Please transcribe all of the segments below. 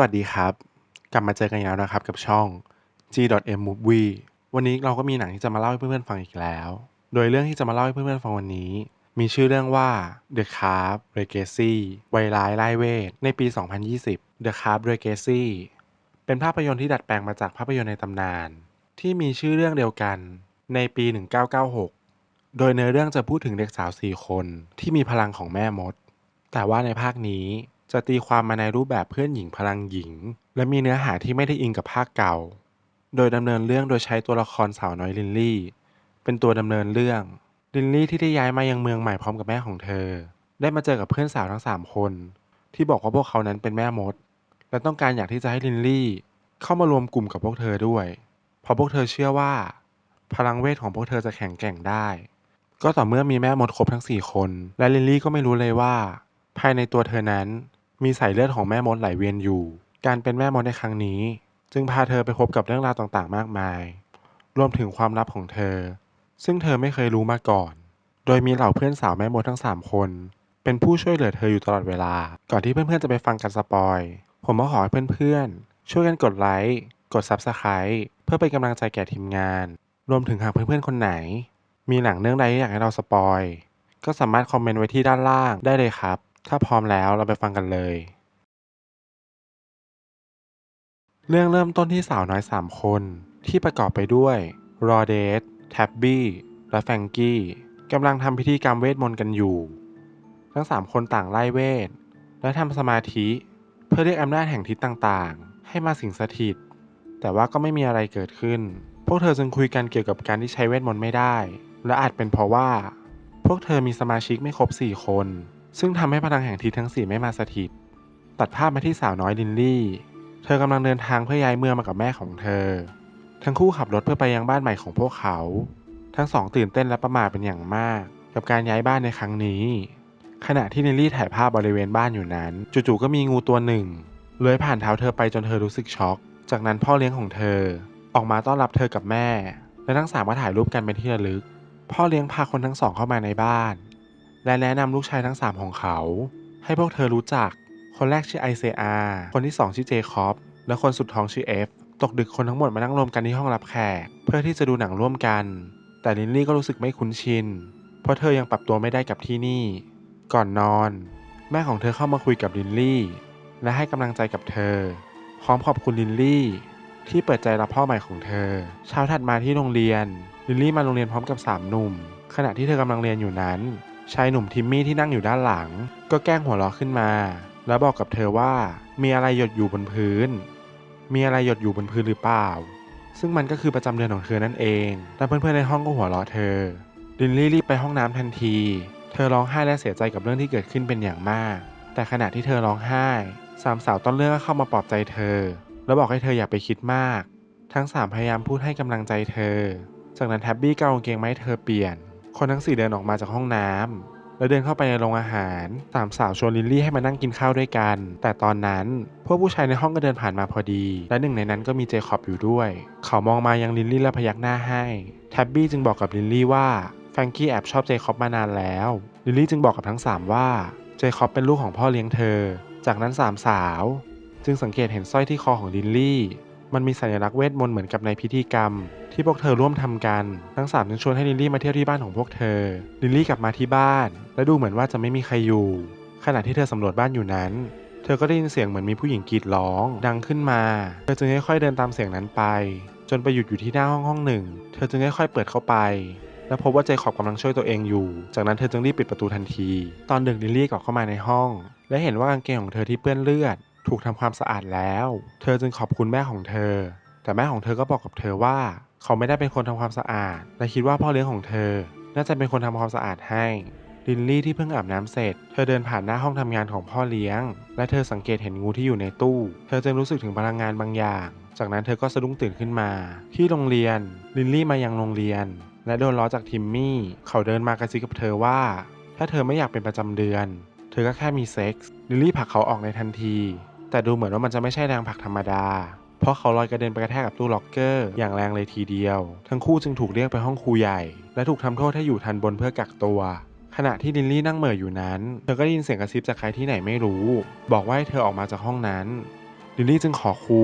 วัสดีครับ กลับมาเจอกันอีกแล้วนะครับกับช่อง G.M Movie วันนี้เราก็มีหนังที่จะมาเล่าให้เพื่อนๆฟังอีกแล้ว โดยเรื่องที่จะมาเล่าให้เพื่อนๆฟังวันนี้ มีชื่อเรื่องว่า The Carp Legacy ไวร้ายไล่เวท ในปี 2020 The Carp Legacy เป็นภาพยนตร์ที่ดัดแปลงมาจากภาพยนตร์ในตำนาน ที่มีชื่อเรื่องเดียวกันในปี 1996 โดยเนื้อเรื่องจะพูดถึงเด็กสาว 4 คนที่มีพลังของแม่มด แต่ว่าในภาคนี้ จะตีความมาในรูปแบบเพื่อนหญิงพลังหญิง และมีเนื้อหาที่ไม่ได้อิงกับภาคเก่า โดยดำเนินเรื่องโดยใช้ตัวละครสาวน้อยลินลี่ เป็นตัวดำเนินเรื่อง ลินลี่ที่ได้ย้ายมายังเมืองใหม่พร้อมกับแม่ของเธอ ได้มาเจอกับเพื่อนสาวทั้ง 3 คน ที่บอกว่าพวกเขานั้นเป็นแม่มด และต้องการอยากที่จะให้ลินลี่ เข้ามารวมกลุ่มกับพวกเธอด้วย เพราะพวกเธอเชื่อว่า พลังเวทของพวกเธอจะแข็งแกร่งได้ ก็ต่อเมื่อมีแม่มดครบทั้ง 4 คน และลินลี่ก็ไม่รู้เลยว่า ภายในตัวเธอนั้น มีสายเลือดของแม่มดไหลเวียนอยู่ การเป็นแม่มดในครั้งนี้ จึงพาเธอไปพบกับเรื่องราวต่างๆ มากมาย รวมถึงความลับของเธอ ซึ่งเธอไม่เคยรู้มาก่อน โดยมีเหล่าเพื่อนสาวแม่มดทั้ง 3 คน เป็นผู้ช่วยเหลือเธออยู่ตลอดเวลา ก่อนที่เพื่อนๆจะไปฟังกันสปอย ผมก็ขอให้เพื่อนๆ ช่วยกันกดไลค์ กด Subscribe เพื่อเป็นกำลังใจแก่ทีมงาน รวมถึงหากเพื่อนๆ คนไหน มีหนังเรื่องใดที่อยากให้เราสปอย ก็สามารถคอมเมนต์ไว้ที่ด้านล่างได้เลยครับ ถ้าพร้อมแล้วเราไปฟังกันเลย เรื่องเริ่มต้นที่สาวน้อยสามคนที่ประกอบไปด้วยรอเดสแท็บบี้และแฟงกี้กำลังทำพิธีกรรมเวทมนต์กันอยู่ ทั้งสามคนต่างไล่เวท และทำสมาธิ เพื่อเรียกอำนาจแห่งทิศต่างๆ ให้มาสิงสถิต แต่ว่าก็ไม่มีอะไรเกิดขึ้น พวกเธอจึงคุยกันเกี่ยวกับการที่ใช้เวทมนต์ไม่ได้ และอาจเป็นเพราะว่า พวกเธอมีสมาชิกไม่ครบ 4 คน ซึ่งทำให้พลังแห่งทิศทั้ง4ไม่มาสถิต ตัดภาพมาที่สาวน้อยลินลี่ เธอกำลังเดินทางเพื่อย้ายเมืองมากับแม่ของเธอ ทั้งคู่ขับรถเพื่อไปยังบ้านใหม่ของพวกเขา ทั้งสองตื่นเต้นและประหม่าเป็นอย่างมาก กับการย้ายบ้านในครั้งนี้ ขณะที่ลินลี่ถ่ายภาพบริเวณบ้านอยู่นั้น จู่ๆก็มีงูตัวหนึ่งเลื้อยผ่านเท้าเธอไปจนเธอรู้สึกช็อก จากนั้นพ่อเลี้ยงของเธอ ออกมาต้อนรับเธอกับแม่ และทั้งสามก็ถ่ายรูปกันเป็นที่ระลึก พ่อเลี้ยงพาคนทั้งสองเข้ามาในบ้าน และแนะนำลูกชายทั้งสามของเขา ให้พวกเธอรู้จัก คนแรกชื่อไอเซอาคนที่สองชื่อเจคอบและคนสุดท้องชื่อเอฟตกดึกคนทั้งหมดมานั่งรวมกันที่ห้องรับแขก เพื่อที่จะดูหนังร่วมกัน แต่ลินลี่ก็รู้สึกไม่คุ้นชิน เพราะเธอยังปรับตัวไม่ได้กับที่นี่ ก่อนนอน แม่ของเธอเข้ามาคุยกับลินลี่ และให้กำลังใจกับเธอ พร้อมขอบคุณลินลี่ ที่เปิดใจรับพ่อใหม่ของเธอ เช้าถัดมาที่โรงเรียน ลินลี่มาโรงเรียนพร้อมกับสามหนุ่ม ขณะที่เธอกำลังเรียนอยู่นั้น ชายหนุ่มทิมมี่ที่นั่งอยู่ด้านหลัง ก็แกล้งหัวเราะขึ้นมา แล้วบอกกับเธอว่า มีอะไรหยดอยู่บนพื้น มีอะไรหยดอยู่บนพื้นหรือเปล่า ซึ่งมันก็คือประจำเดือนของเธอนั่นเองแต่เพื่อนๆในห้องก็หัวเราะเธอ ลินลี่รีบไปห้องน้ำทันที เธอร้องไห้และเสียใจกับเรื่องที่เกิดขึ้นเป็นอย่างมาก แต่ขณะที่เธอร้องไห้สามสาวต้นเรื่องก็เข้ามาปลอบใจเธอ แล้วบอกให้เธออย่าไปคิดมาก ทั้งสามพยายามพูดให้กำลังใจเธอ จากนั้นแท็บบี้ก็เอาเกงไม้เธอเปลี่ยน คนทั้งสี่เดินออกมาจากห้องน้ำแล้วเดินเข้าไปในโรงอาหารสามสาวชวนลินลี่ให้มานั่งกินข้าวด้วยกัน แต่ตอนนั้นพวกผู้ชายในห้องก็เดินผ่านมาพอดี และหนึ่งในนั้นก็มีเจคอบอยู่ด้วย เขามองมายังลินลี่และพยักหน้าให้แท็บบี้จึงบอกกับลินลี่ว่าแฟรงกี้แอบชอบเจคอบมานานแล้วลินลี่จึงบอกกับทั้งสามว่าเจคอบเป็นลูกของพ่อเลี้ยงเธอ จากนั้นสามสาว จึงสังเกตเห็นสร้อยที่คอของลินลี่ มันมีสัญลักษณ์เวทมนต์เหมือนกับในพิธีกรรม ที่พวกเธอร่วมทำกัน ทั้งสามจึงชวนให้ลินลี่มาเที่ยวที่บ้านของพวกเธอ ลินลี่กลับมาที่บ้าน และดูเหมือนว่าจะไม่มีใครอยู่ ขณะที่เธอสำรวจบ้านอยู่นั้น เธอก็ได้ยินเสียงเหมือนมีผู้หญิงกรีดร้อง ดังขึ้นมา เธอจึงค่อยๆเดินตามเสียงนั้นไป จนไปหยุดอยู่ที่หน้าห้องห้องหนึ่ง เธอจึงค่อยๆเปิดเข้าไปและพบว่าเจคอบกำลังช่วยตัวเองอยู่ จากนั้นเธอจึงรีบปิดประตูทันที ตอนดึกลิลลี่กลับเข้ามาในห้อง และเห็นว่ากางเกงของเธอที่เปื้อนเลือด ถูกทำความสะอาดแล้ว เธอจึงขอบคุณแม่ของเธอ แต่แม่ของเธอก็บอกกับเธอว่า เขาไม่ได้เป็นคนทำความสะอาด และคิดว่าพ่อเลี้ยงของเธอ น่าจะเป็นคนทำความสะอาดให้ลินลี่ที่เพิ่งอาบน้ำเสร็จ เธอเดินผ่านหน้าห้องทำงานของพ่อเลี้ยง และเธอสังเกตเห็นงูที่อยู่ในตู้ เธอจึงรู้สึกถึงพลังงานบางอย่าง จากนั้นเธอก็สะดุ้งตื่นขึ้นมา ที่โรงเรียน ลินลี่มายังโรงเรียน และโดนล้อจากทิมมี่ เขาเดินมากระซิบกับเธอว่า ถ้าเธอไม่อยากเป็นประจำเดือน เธอก็แค่มีเซ็กส์ ลิลลี่ผลักเขาออกในทันที แต่ดูเหมือนว่ามันจะไม่ใช่แรงผลักธรรมดา เพราะเขาลอยกระเด็นไปกระแทกกับตู้ล็อกเกอร์อย่างแรงเลยทีเดียว ทั้งคู่จึงถูกเรียกไปห้องครูใหญ่ และถูกทำโทษให้อยู่ทันบนเพื่อกักตัว ขณะที่ลินลี่นั่งเหม่ออยู่นั้น เธอก็ได้ยินเสียงกระซิบจากใครที่ไหนไม่รู้ บอกว่าให้เธอออกมาจากห้องนั้น ลิลิลลี่จึงขอครู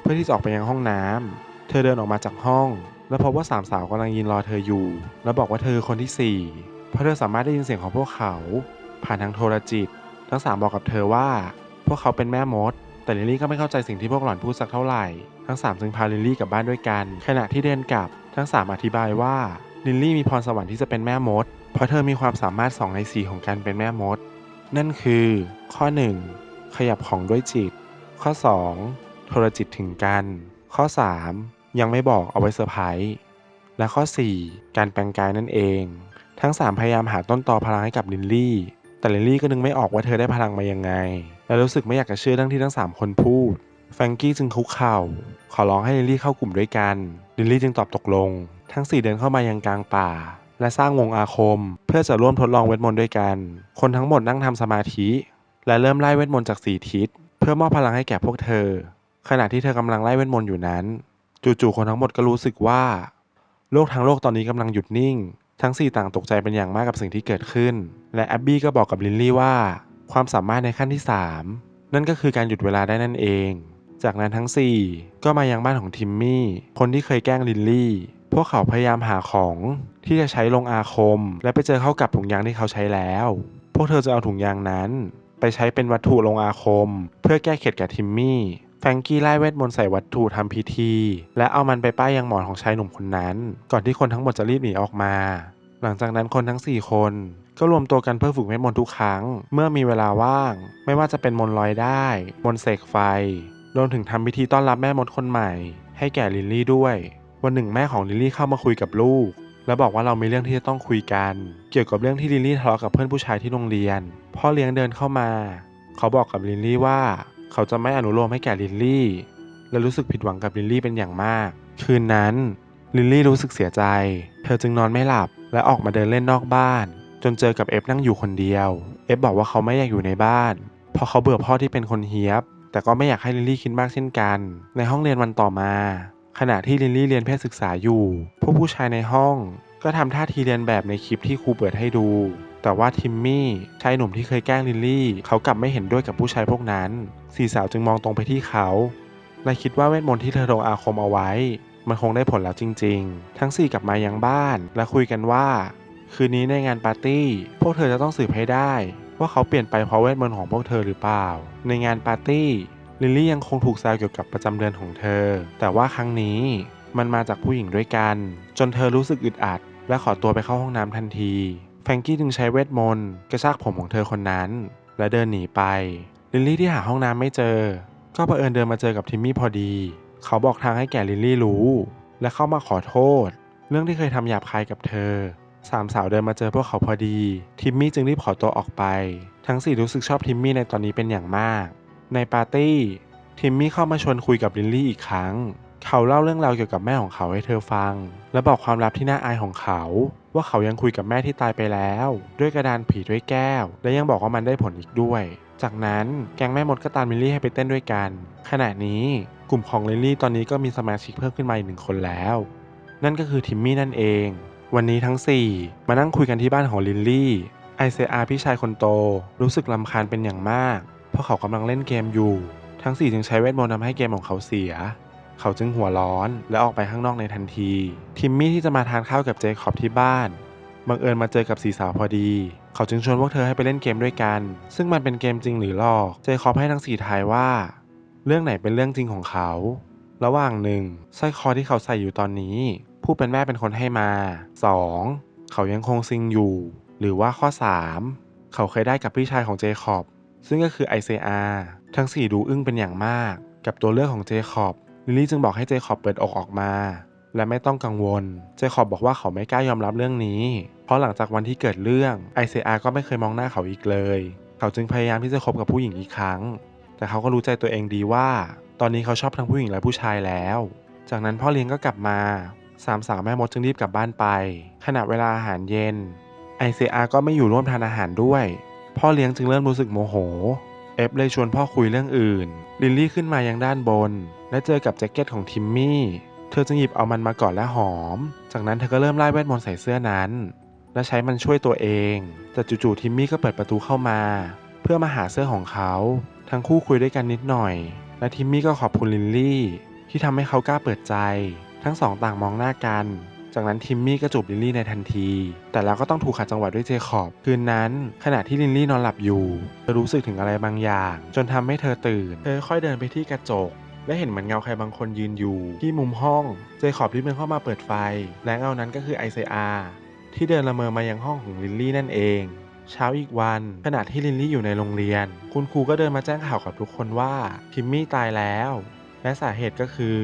เพื่อที่จะออกไปยังห้องน้ำเธอเดินออกมาจากห้อง แล้วพบว่าสามสาวกำลังยืนรอเธออยู่ แล้วบอกว่าเธอคือคนที่สี่เพราะเธอสามารถได้ยินเสียงของพวกเขา ผ่านทางโทรจิต ทั้งสามบอกกับเธอว่า พวกเขาเป็นแม่มด แต่ลิลลี่ก็ไม่เข้าใจสิ่งที่พวกหล่อนพูดสักเท่าไหร่ ทั้งสามจึงพาลิลลี่กลับบ้านด้วยกัน ขณะที่เดินกลับ ทั้งสามอธิบายว่าลิลลี่มีพรสวรรค์ที่จะเป็นแม่มด เพราะเธอมีความสามารถ2ใน4ของการเป็นแม่มด นั่นคือ ข้อ 1 ขยับของด้วยจิต ข้อ 2 โทรจิตถึงกัน ข้อ 3 ยังไม่บอกเอาไว้เซอร์ไพรส์และข้อ 4 การแปลงกายนั่นเอง ทั้ง 3 พยายามหาต้นตอพลังให้กับลินลี่ แต่ลินลี่ก็นึกไม่ออกว่าเธอได้พลังมายังไง และรู้สึกไม่อยากจะเชื่อเรื่องที่ทั้ง 3 คนพูด แฟรงกี้จึงคุกเข่า ขอร้องให้ลินลี่เข้ากลุ่มด้วยกัน ลินลี่จึงตอบตกลง ทั้ง 4 เดินเข้ามายังกลางป่า และสร้างวงอาคม เพื่อจะร่วมทดลองเวทมนต์ด้วยกัน คนทั้งหมดนั่งทำสมาธิ และเริ่มไล่เวทมนต์จากสีทิศ เพื่อมอบพลังให้แก่พวกเธอ ขณะที่เธอกำลังไล่เวทมนต์อยู่นั้น จู่ๆคนทั้งหมดก็รู้สึกว่า โลกทั้งโลกตอนนี้กำลังหยุดนิ่ง ทั้งสี่ต่างตกใจเป็นอย่างมากกับสิ่งที่เกิดขึ้น และแอบบี้ก็บอกกับลินลี่ว่า ความสามารถในขั้นที่ 3 นั่นก็คือการหยุดเวลาได้นั่นเอง จากนั้นทั้ง 4 ก็มายังบ้านของทิมมี่ คนที่เคยแกล้งลินลี่ พวกเขาพยายามหาของที่จะใช้ลงอาคม และไปเจอเข้ากับถุงยางที่เขาใช้แล้ว พวกเธอจะเอาถุงยางนั้น ไปใช้เป็นวัตถุลงอาคม เพื่อแก้เข็ดกับทิมมี่ แฟรงกี้ไล่เวทมนต์ใส่วัตถุทำพิธี และเอามันไปป้ายยังหมอนของชายหนุ่มคนนั้น ก่อนที่คนทั้งหมดจะรีบหนีออกมา หลังจากนั้นคนทั้ง 4 คน ก็รวมตัวกันเพื่อฝึกเวทมนต์ทุกครั้ง เมื่อมีเวลาว่าง ไม่ว่าจะเป็นมนต์ลอยได้ มนต์เสกไฟ รวมถึงทำพิธีต้อนรับแม่มดคนใหม่ ให้แก่ลิลลี่ด้วย วันหนึ่งแม่ของลิลลี่เข้ามาคุยกับลูกแล้วบอกว่าเรามีเรื่องที่จะต้องคุยกัน เกี่ยวกับเรื่องที่ลิลลี่ทะเลาะกับเพื่อนผู้ชายที่โรงเรียน พ่อเลี้ยงเดินเข้ามา เขาบอกกับลิลลี่ว่า เขาจะไม่อนุโลมให้แก่ลิลลี่ และรู้สึกผิดหวังกับลิลลี่เป็นอย่างมาก คืนนั้นลิลลี่รู้สึกเสียใจ เธอจึงนอนไม่หลับและออกมาเดินเล่นนอกบ้าน จนเจอกับเอฟนั่งอยู่คนเดียว เอฟบอกว่าเขาไม่อยากอยู่ในบ้าน เพราะเขาเบื่อพ่อที่เป็นคนเฮียบ แต่ก็ไม่อยากให้ลิลลี่คิดมากเช่นกัน ในห้องเรียนวันต่อมา ขณะที่ลิลลี่เรียนเพศศึกษาอยู่พวกผู้ชายในห้อง ก็ทำท่าทีเรียนแบบในคลิปที่ครูเปิดให้ดู แต่ว่าทิมมี่ชายหนุ่มที่เคยแกล้งลิลลี่เขากลับไม่เห็นด้วยกับผู้ชายพวกนั้น สี่สาวจึงมองตรงไปที่เขาและคิดว่าเวทมนต์ที่เธอลงอาคมเอาไว้ มันคงได้ผลแล้วจริง ๆ ทั้งสี่กลับมายังบ้าน และคุยกันว่า คืนนี้ในงานปาร์ตี้ พวกเธอจะต้องสืบให้ได้ ว่าเขาเปลี่ยนไปเพราะเวทมนต์ของพวกเธอหรือเปล่า ในงานปาร์ตี้ลิลลี่ยังคงถูกแซวเกี่ยวกับประจำเดือนของเธอ แต่ว่าครั้งนี้มันมาจากผู้หญิงด้วยกัน จนเธอรู้สึกอึดอัด และขอตัวไปเข้าห้องน้ำทันที ฟรงกี้จึงใช้เวทมนต์กระชากผมของเธอคนนั้น และเดินหนีไป ลิลลี่ที่หาห้องน้ำไม่เจอ ก็เผอิญเดินมาเจอกับทิมมี่พอดี เขาบอกทางให้แก่ลิลลี่รู้ และเข้ามาขอโทษ เรื่องที่เคยทำหยาบคายกับเธอ สามสาวเดินมาเจอพวกเขาพอดี ทิมมี่จึงรีบขอตัวออกไป ทั้งสี่รู้สึกชอบทิมมี่ในตอนนี้เป็นอย่างมาก ในปาร์ตี้ ทิมมี่เข้ามาชวนคุยกับลิลลี่อีกครั้ง เขาเล่าเรื่องราวเกี่ยวกับแม่ของเขาให้เธอฟัง และบอกความลับที่น่าอายของเขา ว่าเขายังคุยกับแม่ที่ตายไปแล้ว ด้วยกระดานผีด้วยแก้ว และยังบอกว่ามันได้ผลอีกด้วย จากนั้นแก๊งแม่มดก็ตามลิลลี่ให้ไปเต้นด้วยกัน ขณะนี้กลุ่มของลิลลี่ตอนนี้ก็มีสมาชิกเพิ่มขึ้นมาอีกหนึ่งคนแล้ว นั่นก็คือทิมมี่นั่นเอง วันนี้ทั้ง 4 มานั่งคุยกันที่บ้านของลิลลี่ไอเซอาพี่ชายคนโต รู้สึกลำคาญเป็นอย่างมาก เพราะเขากำลังเล่นเกมอยู่ ทั้ง 4 จึงใช้เวทมนต์ทำให้เกมของเขาเสีย เขาจึงหัวร้อนและออกไปข้างนอกในทันที ทิมมี่ที่จะมาทานข้าวกับเจคอบที่บ้านบังเอิญมาเจอกับสีสาวพอดี เขาจึงชวนพวกเธอให้ไปเล่นเกมด้วยกัน ซึ่งมันเป็นเกมจริงหรือหลอก เจคอบให้ทั้งสี่ทายว่า เรื่องไหนเป็นเรื่องจริงของเขา ระหว่างหนึ่งสร้อยคอที่เขาใส่อยู่ตอนนี้ ผู้เป็นแม่เป็นคนให้มา 2. เขายังคงซิงอยู่ หรือว่าข้อ 3 เขาเคยได้กับพี่ชายของเจคอบ ซึ่งก็คือไอเซอาทั้ง 4 ดูอึ้งเป็นอย่างมาก กับตัวเลือกของเจคอบ ลิลลี่จึงบอกให้เจคอบเปิดอกออกมา และไม่ต้องกังวล เจคอบบอกว่าเขาไม่กล้ายอมรับเรื่องนี้ เพราะหลังจากวันที่เกิดเรื่องไอเซอาก็ไม่เคยมองหน้าเขาอีกเลย เขาจึงพยายามที่จะคบกับผู้หญิงอีกครั้ง แต่เขาก็รู้ใจตัวเองดีว่า ตอนนี้เขาชอบทั้งผู้หญิงและผู้ชายแล้ว จากนั้นพ่อเลี้ยงก็กลับมาสามสาวแม่มดจึงรีบกลับบ้านไป ขณะเวลาอาหารเย็นไอเซอาก็ไม่อยู่ร่วมทานอาหารด้วย พ่อเลี้ยงจึงเริ่มรู้สึกโมโห เอฟเลยชวนพ่อคุยเรื่องอื่น ลิลลี่ขึ้นมายังด้านบน และเจอกับแจ็คเก็ตของทิมมี่ เธอจึงหยิบเอามันมาก่อนและหอม จากนั้นเธอก็เริ่มไล่เวทมนต์ใส่เสื้อนั้น และใช้มันช่วยตัวเอง แต่จู่ๆทิมมี่ก็เปิดประตูเข้ามา เพื่อมาหาเสื้อของเขา ทั้งคู่คุยด้วยกันนิดหน่อย และทิมมี่ก็ขอบคุณลินลี่ที่ทำให้เขากล้าเปิดใจ ทั้งสองต่างมองหน้ากัน จากนั้นทิมมี่ก็จูบลินลี่ในทันที แต่แล้วก็ต้องถูกขัดจังหวะด้วยเจคอบ คืนนั้น ขณะที่ลินลี่นอนหลับอยู่เธอรู้สึกถึงอะไรบางอย่าง จนทำให้เธอตื่น เธอค่อยเดินไปที่กระจก และเห็นเหมือนเงาใครบางคนยืนอยู่ที่มุมห้อง เจคอบรีบเดินเข้ามาเปิดไฟ และเงานั้นก็คือไอเซอาที่เดินละเมอมายังห้องของลินลี่นั่นเอง เช้าอีกวันขณะที่ลินลี่อยู่ในโรงเรียน คุณครูก็เดินมาแจ้งข่าวกับทุกคนว่าทิมมี่ตายแล้ว และสาเหตุก็คือ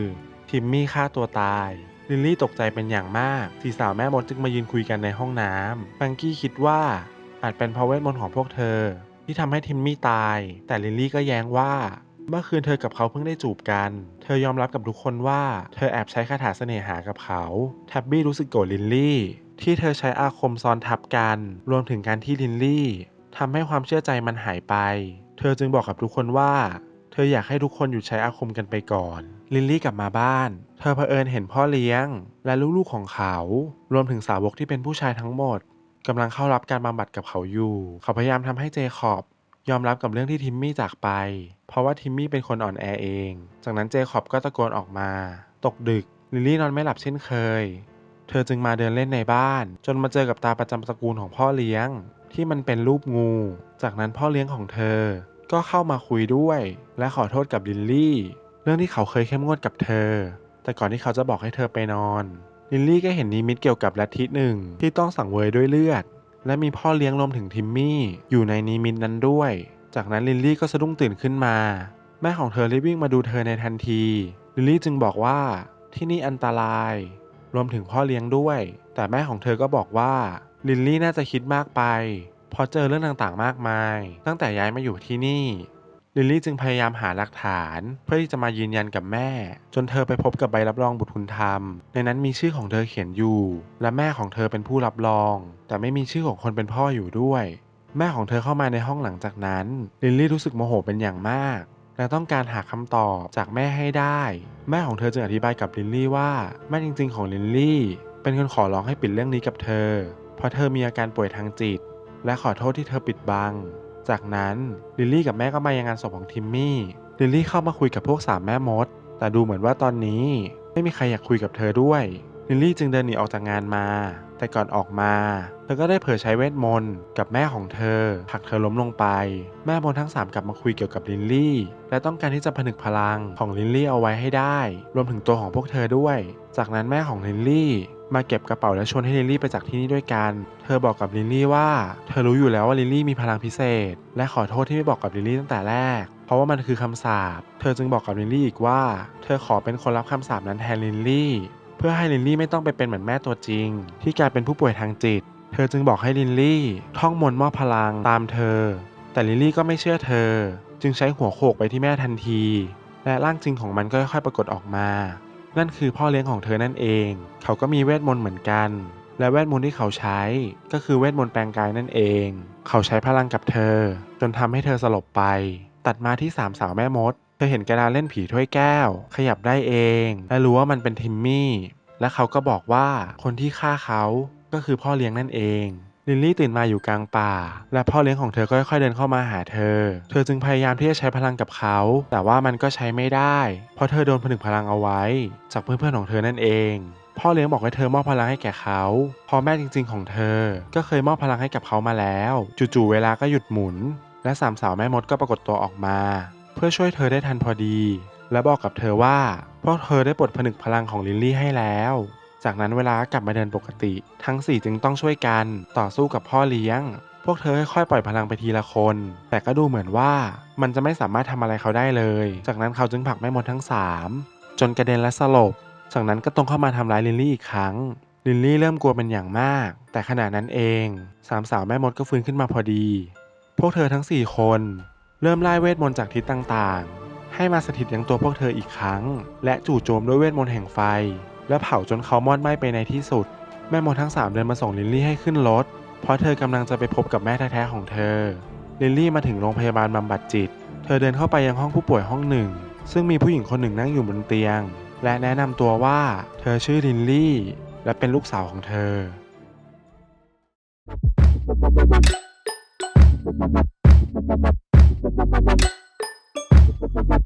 ทิมมี่ฆ่าตัวตายลินลี่ตกใจเป็นอย่างมาก สี่สาวแม่มดจึงมายืนคุยกันในห้องน้ำฟังกี้คิดว่าอาจเป็นเพราะเวทมนต์ของพวกเธอ ที่ทำให้ทิมมี่ตาย แต่ลินลี่ก็แย้งว่า เมื่อคืนเธอกับเขาเพิ่งได้จูบกัน เธอยอมรับกับทุกคนว่า เธอแอบใช้คาถาเสน่หากับเขาแท็บบี้รู้สึกโกรธลินลี่ ที่เธอใช้อาคมซ้อนทับกัน รวมถึงการที่ลินลี่ทำให้ความเชื่อใจมันหายไป เธอจึงบอกกับทุกคนว่า เธออยากให้ทุกคนหยุดใช้อาคมกันไปก่อน ลินลี่กลับมาบ้าน เธอเผอิญเห็นพ่อเลี้ยง และลูกๆของเขา รวมถึงสาวกที่เป็นผู้ชายทั้งหมดกำลังเข้ารับการบำบัดกับเขาอยู่ เขาพยายามทำให้เจคอบ ยอมรับกับเรื่องที่ทิมมี่จากไป เพราะว่าทิมมี่เป็นคนอ่อนแอเอง จากนั้นเจคอบก็ตะโกนออกมา ตกดึก ลิลลี่นอนไม่หลับเช่นเคย เธอจึงมาเดินเล่นในบ้าน จนมาเจอกับตาประจำตระกูลของพ่อเลี้ยง ที่มันเป็นรูปงู จากนั้นพ่อเลี้ยงของเธอ ก็เข้ามาคุยด้วย และขอโทษกับลิลลี่ เรื่องที่เขาเคยเข้มงวดกับเธอ แต่ก่อนที่เขาจะบอกให้เธอไปนอน ลิลลี่ก็เห็นนิมิตเกี่ยวกับลัทธิหนึ่งที่ต้องสังเวยด้วยเลือด และมีพ่อเลี้ยงรวมถึงทิมมี่ อยู่ในนิมิตนั้นด้วย จากนั้นลินลี่ก็สะดุ้งตื่นขึ้นมา แม่ของเธอรีบวิ่งมาดูเธอในทันที ลิลลี่จึงบอกว่าที่นี่อันตราย รวมถึงพ่อเลี้ยงด้วย แต่แม่ของเธอก็บอกว่า ลินลี่น่าจะคิดมากไปเพราะเจอเรื่องต่างๆ มากมาย ตั้งแต่ย้ายมาอยู่ที่นี่ ลิลลี่จึงพยายามหาหลักฐาน เพื่อที่จะมายืนยันกับแม่ จนเธอไปพบกับใบรับรองบุตรคุณธรรม ในนั้นมีชื่อของเธอเขียนอยู่ และแม่ของเธอเป็นผู้รับรอง แต่ไม่มีชื่อของคนเป็นพ่ออยู่ด้วย แม่ของเธอเข้ามาในห้องหลังจากนั้นลิลลี่รู้สึกโมโหเป็นอย่างมากและต้องการหาคำตอบจากแม่ให้ได้ แม่ของเธอจึงอธิบายกับลิลลี่ว่า แม่จริงๆของลิลลี่ เป็นคนขอร้องให้ปิดเรื่องนี้กับเธอ เพราะเธอมีอาการป่วยทางจิต และขอโทษที่เธอปิดบัง จากนั้นลิลลี่กับแม่ก็มายังงานศพของทิมมี่ลิลลี่เข้ามาคุยกับพวกสามแม่มด แต่ดูเหมือนว่าตอนนี้ไม่มีใครอยากคุยกับเธอด้วยลิลลี่จึงเดินหนีออกจากงานมา แต่ก่อนออกมา เธอก็ได้เผยใช้เวทมนต์กับแม่ของเธอผลักเธอล้มลงไป แม่มนทั้งสามกลับมาคุยเกี่ยวกับลิลลี่ และต้องการที่จะผนึกพลังของลิลลี่เอาไว้ให้ได้ รวมถึงตัวของพวกเธอด้วย จากนั้นแม่ของลิลลี่ มาเก็บกระเป๋าและชวนให้ลิลลี่ไปจากที่นี่ด้วยกัน เธอบอกกับลิลลี่ว่า เธอรู้อยู่แล้วว่าลิลลี่มีพลังพิเศษ และขอโทษที่ไม่บอกกับลิลลี่ตั้งแต่แรก เพราะว่ามันคือคำสาป เธอจึงบอกกับลิลลี่อีกว่า เธอขอเป็นคนรับคำสาปนั้นแทนลิลลี่ เพื่อให้ลินลี่ไม่ต้องไปเป็นเหมือนแม่ตัวจริง ที่กลายเป็นผู้ป่วยทางจิต เธอจึงบอกให้ลินลี่ ท่องมนต์มอบพลังตามเธอ แต่ลินลี่ก็ไม่เชื่อเธอ จึงใช้หัวโขกไปที่แม่ทันที และร่างจริงของมันก็ค่อยๆปรากฏออกมา นั่นคือพ่อเลี้ยงของเธอนั่นเอง เขาก็มีเวทมนต์เหมือนกัน และเวทมนต์ที่เขาใช้ ก็คือเวทมนต์แปลงกายนั่นเอง เขาใช้พลังกับเธอ จนทำให้เธอสลบไป ตัดมาที่สามสาวแม่มด เธอเห็นกระดาเล่นผีถ้วยแก้ว ขยับได้เอง และรู้ว่ามันเป็นทิมมี่ และเขาก็บอกว่าคนที่ฆ่าเขาก็คือพ่อเลี้ยงนั่นเอง ลิลลี่ตื่นมาอยู่กลางป่า และพ่อเลี้ยงของเธอก็ค่อยๆเดินเข้ามาหาเธอ เธอจึงพยายามที่จะใช้พลังกับเขา แต่ว่ามันก็ใช้ไม่ได้ เพราะเธอโดนผนึกพลังเอาไว้ จากเพื่อนๆของเธอนั่นเอง พ่อเลี้ยงบอกให้เธอมอบพลังให้แก่เขาเพราะแม่จริง ๆ ของเธอ ก็เคยมอบพลังให้กับเขามาแล้ว จู่ๆเวลาก็หยุดหมุน และสามสาวแม่มดก็ปรากฏตัวออกมา เพื่อช่วยเธอได้ทันพอดี และบอกกับเธอว่าพวกเธอได้ปลดผนึกพลังของลิลลี่ให้แล้ว จากนั้นเวลากลับมาเดินปกติ ทั้ง 4 จึงต้องช่วยกันต่อสู้กับพ่อเลี้ยง พวกเธอค่อยๆปล่อยพลังไปทีละคน แต่ก็ดูเหมือนว่ามันจะไม่สามารถทำอะไรเขาได้เลย จากนั้นเขาจึงผลักแม่มดทั้ง 3 จนกระเด็นและสลบ จากนั้นก็ตรงเข้ามาทำร้ายลิลลี่อีกครั้ง ลิลลี่เริ่มกลัวเป็นอย่างมาก แต่ขณะนั้นเองสามสาวแม่มดก็ฟื้นขึ้นมาพอดี พวกเธอทั้ง 4 คน เริ่มไล่เวทมนต์จากทิศต่างๆ ให้มาสถิตยังตัวพวกเธออีกครั้ง และจู่โจมด้วยเวทมนต์แห่งไฟ และเผาจนเขามอดไหม้ไปในที่สุด แม่มดทั้ง 3 เดินมาส่งลิลลี่ให้ขึ้นรถ เพราะเธอกำลังจะไปพบกับแม่แท้ๆของเธอ ลิลลี่มาถึงโรงพยาบาลบำบัดจิต เธอเดินเข้าไปยังห้องผู้ป่วยห้องหนึ่ง ซึ่งมีผู้หญิงคนหนึ่งนั่งอยู่บนเตียง และแนะนำตัวว่า เธอชื่อลินลี่ และเป็นลูกสาวของเธอ Thank